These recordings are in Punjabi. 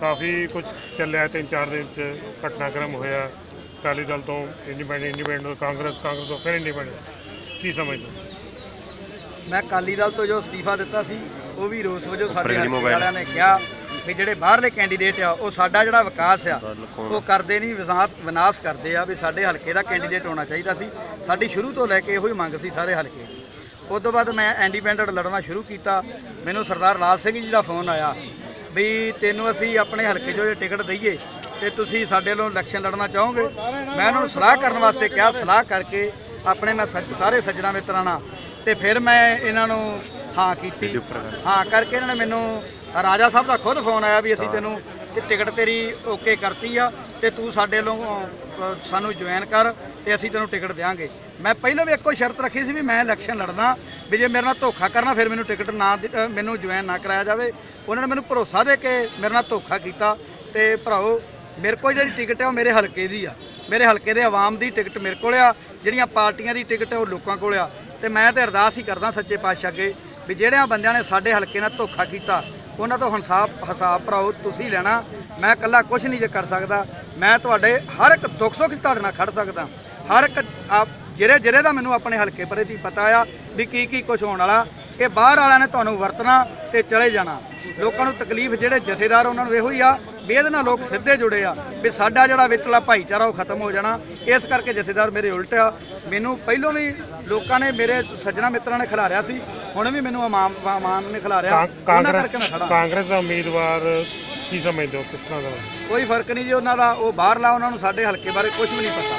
ਕਾਫੀ ਕੁਝ ਚੱਲਿਆ ਤਿੰਨ ਚਾਰ ਦਿਨ ਚ ਘਟਨਾਕ੍ਰਮ ਹੋਇਆ ਅਕਾਲੀ ਦਲ ਤੋਂ ਇੰਡੀਪੈਂਡੈਂਟ ਇੰਡੀਪੈਂਡੈਂਟ ਕਾਂਗਰਸ ਕਾਂਗਰਸ ਤੋਂ ਫਿਰ ਇੰਡੀਪੈਂਡੈਂਟ ਕੀ ਸਮਝਦੇ? ਮੈਂ ਅਕਾਲੀ ਦਲ ਤੋਂ ਜੋ ਅਸਤੀਫਾ ਦਿੱਤਾ ਸੀ ਉਹ ਵੀ ਰੋਸ ਵਜੋਂ ਸਾਡੇ ਹਲਕੇ। ਵਾਲਿਆਂ ਨੇ ਕਿਹਾ ਵੀ ਜਿਹੜੇ ਬਾਹਰਲੇ ਕੈਂਡੀਡੇਟ ਆ ਉਹ ਸਾਡਾ ਜਿਹੜਾ ਵਿਕਾਸ ਆ ਉਹ ਕਰਦੇ ਨਹੀਂ ਵਿਨਾਸ਼ ਵਿਨਾਸ਼ ਕਰਦੇ ਆ ਵੀ ਸਾਡੇ ਹਲਕੇ ਦਾ ਕੈਂਡੀਡੇਟ ਹੋਣਾ ਚਾਹੀਦਾ ਸੀ ਸਾਡੀ ਸ਼ੁਰੂ ਤੋਂ ਲੈ ਕੇ ਇਹੋ ਹੀ ਮੰਗ ਸੀ ਸਾਰੇ ਹਲਕੇ ਦੀ। ਉਸ ਤੋਂ ਬਾਅਦ ਮੈਂ ਇੰਡੀਪੈਂਡੈਂਟ ਲੜਨਾ ਸ਼ੁਰੂ ਕੀਤਾ ਮੈਨੂੰ ਸਰਦਾਰ ਲਾਲ ਸਿੰਘ ਜੀ ਦਾ ਫੋਨ ਆਇਆ ਵੀ ਤੈਨੂੰ ਅਸੀਂ ਆਪਣੇ ਹਲਕੇ 'ਚੋਂ ਇਹ ਟਿਕਟ ਦਈਏ ਤੇ ਤੁਸੀਂ ਸਾਡੇ ਵੱਲੋਂ ਇਲੈਕਸ਼ਨ ਲੜਨਾ ਚਾਹੋਗੇ? ਮੈਂ ਉਹਨਾਂ ਨੂੰ ਸਲਾਹ ਕਰਨ ਵਾਸਤੇ ਕਿਹਾ ਸਲਾਹ ਕਰਕੇ ਆਪਣੇ ਮੈਂ ਸਾਰੇ ਸੱਜਣਾ ਮਿੱਤਰਾਂ ਨਾਲ ਤੇ ਫਿਰ ਮੈਂ ਇਹਨਾਂ ਨੂੰ ਹਾਂ ਕੀਤੀ। ਹਾਂ ਕਰਕੇ ਇਹਨਾਂ ਨੇ ਮੈਨੂੰ ਰਾਜਾ ਸਾਹਿਬ ਦਾ ਖੁਦ ਫੋਨ ਆਇਆ ਵੀ ਅਸੀਂ ਤੈਨੂੰ ਤੇ ਟਿਕਟ ਤੇਰੀ ਓਕੇ ਕਰਤੀ ਆ ਤੇ ਤੂੰ ਸਾਡੇ ਵੱਲੋਂ ਸਾਨੂੰ ਜੁਆਇਨ ਕਰ ਤੇ ਅਸੀਂ ਤੈਨੂੰ ਟਿਕਟ ਦੇਵਾਂਗੇ ਮੈਂ ਪਹਿਲਾਂ ਵੀ ਇੱਕੋ ਸ਼ਰਤ ਰੱਖੀ ਸੀ ਵੀ ਮੈਂ ਇਲੈਕਸ਼ਨ ਲੜਨਾ, ਵੀ ਜੇ ਮੇਰੇ ਨਾਲ ਧੋਖਾ ਕਰਨਾ, ਫਿਰ ਮੈਨੂੰ ਟਿਕਟ ਨਾ ਦਿ- ਮੈਨੂੰ ਜੁਆਇਨ ਨਾ ਕਰਾਇਆ ਜਾਵੇ। ਉਹਨਾਂ ਨੇ ਮੈਨੂੰ ਭਰੋਸਾ ਦੇ ਕੇ ਮੇਰੇ ਨਾਲ ਧੋਖਾ ਕੀਤਾ। ਤੇ ਭਰਾਓ ਮੇਰੇ ਕੋਲ ਜਿਹੜੀ ਟਿਕਟ ਹੈ ਉਹ ਮੇਰੇ ਹਲਕੇ ਦੀ ਆ। ਮੇਰੇ ਹਲਕੇ ਦੇ ਆਵਾਮ ਦੀ ਟਿਕਟ ਮੇਰੇ ਕੋਲ ਆ। ਜਿਹੜੀਆਂ ਪਾਰਟੀਆਂ ਦੀ ਟਿਕਟ ਹੈ ਉਹ ਲੋਕਾਂ ਕੋਲ ਆ। ਤੇ ਮੈਂ ਤੇ ਅਰਦਾਸ ਹੀ ਕਰਦਾ ਸੱਚੇ ਪਾਤਸ਼ਾਹ ਅੱਗੇ ਵੀ ਜਿਹੜਿਆਂ ਬੰਦਿਆਂ ਨੇ ਸਾਡੇ ਹਲਕੇ ਨਾਲ ਧੋਖਾ ਕੀਤਾ, ਉਹਨਾਂ ਤੋਂ ਹਿਸਾਬ ਹਿਸਾਬ ਭਰਾਓ, ਤੁਸੀਂ ਲੈਣਾ। ਮੈਂ ਇਕੱਲਾ ਕੁਝ ਨਹੀਂ ਜੇ ਕਰ ਸਕਦਾ। ਮੈਂ ਤੁਹਾਡੇ ਹਰ ਇੱਕ ਦੁੱਖ ਸੁੱਖ ਤੁਹਾਡੇ ਨਾਲ ਖੜ ਸਕਦਾ। ਹਰ ਇੱਕ ਆਪ ਜਿਹੜੇ ਜਿਹੜੇ ਦਾ ਮੈਨੂੰ ਆਪਣੇ ਹਲਕੇ ਪਰੇ ਦੀ ਪਤਾ ਆ ਵੀ ਕੀ ਕੀ ਕੁਝ ਹੋਣ ਵਾਲਾ ਇਹ ਬਾਹਰ ਵਾਲਿਆਂ ਨੇ ਤੁਹਾਨੂੰ ਵਰਤਣਾ ਤੇ ਚਲੇ ਜਾਣਾ। ਲੋਕਾਂ ਨੂੰ ਤਕਲੀਫ ਜਿਹੜੇ ਜਥੇਦਾਰ ਉਹਨਾਂ ਨੂੰ ਇਹੋ ਹੀ ਆ ਵੀ ਇਹਦੇ ਨਾਲ ਲੋਕ ਸਿੱਧੇ ਜੁੜੇ ਆ ਵੀ ਸਾਡਾ ਜਿਹੜਾ ਵਿਚਲਾ ਭਾਈਚਾਰਾ ਉਹ ਖਤਮ ਹੋ ਜਾਣਾ। ਇਸ ਕਰਕੇ ਜਥੇਦਾਰ ਮੇਰੇ ਉਲਟ ਆ। ਮੈਨੂੰ ਪਹਿਲੋਂ ਵੀ ਲੋਕਾਂ ਨੇ ਮੇਰੇ ਸੱਜਣਾ ਮਿੱਤਰਾਂ ਨੇ ਖਿਲਾਰਿਆ ਸੀ ਹੁਣ ਵੀ ਮੈਨੂੰ ਇਮਾਮ ਇਮਾਮ ਨੇ ਖਿਲਾਰਿਆ। ਉਹਨਾਂ ਕਰਕੇ ਮੈਂ ਕਾਂਗਰਸ ਖੜਾ। ਕਾਂਗਰਸ ਦਾ ਉਮੀਦਵਾਰ ਕੀ ਸਮਝਦੇ ਹੋ ਕਿਸ ਤਰ੍ਹਾਂ ਦਾ? ਕੋਈ ਫ਼ਰਕ ਨਹੀਂ ਜੀ ਉਹਨਾਂ ਦਾ ਉਹ ਬਾਹਰਲਾ ਉਹਨਾਂ ਨੂੰ ਸਾਡੇ ਹਲਕੇ ਬਾਰੇ ਕੁਝ ਵੀ ਨਹੀਂ ਪਤਾ।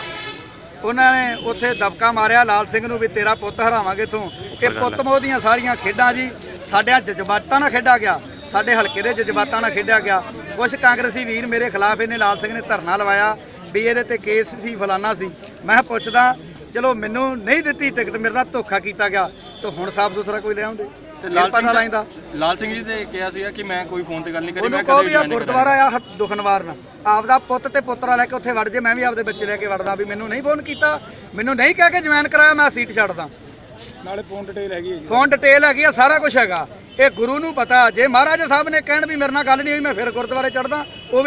ਉਹਨਾਂ ਨੇ ਉੱਥੇ ਦਬਕਾ ਮਾਰਿਆ ਲਾਲ ਸਿੰਘ ਨੂੰ ਵੀ ਤੇਰਾ ਪੁੱਤ ਹਰਾਵਾਂਗੇ ਇਥੋਂ। ਇਹ ਪੁੱਤ ਮੋਹ ਦੀਆਂ ਸਾਰੀਆਂ ਖੇਡਾਂ ਜੀ ਸਾਡੇ ਜਜ਼ਬਾਤਾਂ ਨਾਲ ਖੇਡਿਆ ਗਿਆ। ਸਾਡੇ ਹਲਕੇ ਦੇ ਜਜ਼ਬਾਤਾਂ ਨਾਲ ਖੇਡਿਆ ਗਿਆ। ਕੁਝ ਕਾਂਗਰਸੀ ਵੀਰ ਮੇਰੇ ਖਿਲਾਫ ਇਹਨੇ ਲਾਲ ਸਿੰਘ ਨੇ ਧਰਨਾ ਲਵਾਇਆ ਵੀ ਇਹਦੇ ਤੇ ਕੇਸ ਸੀ ਫਲਾਨਾ ਸੀ। ਮੈਂ ਪੁੱਛਦਾ ਚਲੋ ਮੈਨੂੰ ਨਹੀਂ ਦਿੱਤੀ ਟਿਕਟ ਮੇਰੇ ਨਾਲ ਧੋਖਾ ਕੀਤਾ ਗਿਆ। ਤਾਂ ਹੁਣ ਸਾਫ਼ ਸੁਥਰਾ ਕੋਈ ਲਿਆਉਂਦੇ ਤੇ ਲਾਲ ਲਾਲ ਪਤਾ ਸਿੰਘ ਲਾਈਂਦਾ ਲਾਲ ਸਿੰਘ ਜੀ ਨੇ ਕਿਹਾ ਸੀਗਾ ਕਿ ਮੈਂ ਕੋਈ ਫੋਨ ਤੇ ਗੱਲ ਨਹੀਂ ਕਰੀ ਉਹਨੂੰ ਮੈਂ ਕਹੋ ਕਦੇ ਵੀ ਆ join ਨਹੀਂ ਗੁਰਦੁਆਰਾ ਆ ਹੱਥ ਦੁਖਨਵਾਰਨ ਆਪਦਾ ਪੁੱਤ ਤੇ ਪੁੱਤਰਾ ਲੈ ਕੇ ਉੱਥੇ ਵੜ ਜੇ ਮੈਂ ਵੀ ਆਪਦੇ ਬੱਚੇ ਲੈ ਕੇ ਵੜਦਾ ਵੀ ਮੈਨੂੰ ਨਹੀਂ ਫੋਨ ਕੀਤਾ ਮੈਨੂੰ ਨਹੀਂ ਕਹਿ ਕੇ ਜੁਆਇਨ ਕਰਾਇਆ ਮੈਂ ਸੀਟ ਛੱਡਦਾ। ਨਾਲੇ ਫੋਨ ਡਿਟੇਲ ਹੈਗੀ ਹੈ ਜੀ। ਫੋਨ ਡਿਟੇਲ ਹੈਗੀ ਆ ਸਾਰਾ ਕੁਝ ਹੈਗਾ। ਇਹ ਗੁਰੂ ਨੂੰ ਪਤਾ ਜੇ ਮਹਾਰਾਜਾ ਸਾਹਿਬ ਨੇ ਕਹਿਣ ਵੀ ਮੇਰੇ ਨਾਲ ਗੱਲ ਨਹੀਂ ਹੋਈ ਮੈਂ ਫਿਰ ਗੁਰਦੁਆਰੇ ਚੜਦਾ ਉਹ